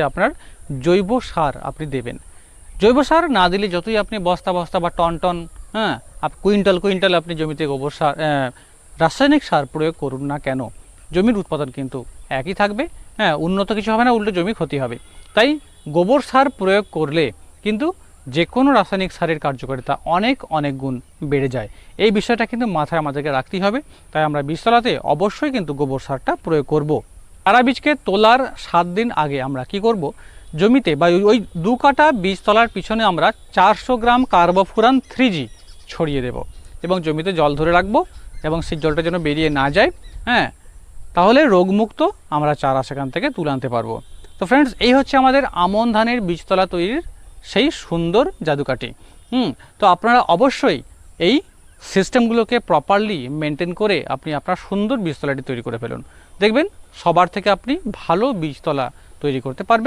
ক্ষেত্রে আপনার জৈব সার আপনি দেবেন। জৈব সার না দিলে যতই আপনি বস্তা বস্তা বা টন টন হ্যাঁ কুইন্টাল কুইন্টাল আপনি জমিতে গোবর সার রাসায়নিক সার প্রয়োগ করুন না কেন? জমির উৎপাদন কিন্তু একই থাকবে হ্যাঁ উন্নত কিছু হবে না, উল্টো জমি ক্ষতি হবে। তাই গোবর সার প্রয়োগ করলে কিন্তু যে কোনো রাসায়নিক সারের কার্যকারিতা অনেক অনেক গুণ বেড়ে যায়। এই বিষয়টা কিন্তু মাথায় আমাদেরকে রাখতেই হবে। তাই আমরা বীজতলাতে অবশ্যই কিন্তু গোবর সারটা প্রয়োগ করব। চারা বীজকে তোলার সাত দিন আগে আমরা কি করব? জমিতে বা ওই- দু কাটা বীজতলার পিছনে আমরা চারশো গ্রাম কার্বোফুরান থ্রি ছড়িয়ে দেব এবং জমিতে জল ধরে রাখব এবং সেই জলটা যেন বেরিয়ে না যায় হ্যাঁ? তাহলে রোগমুক্ত আমরা চারা সেখান থেকে তুলে আনতে পারব। তো ফ্রেন্ডস এই হচ্ছে আমাদের আমন ধানের বীজতলা তৈরির সেই সুন্দর জাদুকাঠি। হুম, তো আপনারা অবশ্যই এই সিস্টেমগুলোকে প্রপারলি মেনটেন করে আপনি আপনার সুন্দর বীজতলাটি তৈরি করে ফেলুন। দেখবেন সবার থেকে আপনি ভালো বীজতলা তৈরি করতে পারবেন।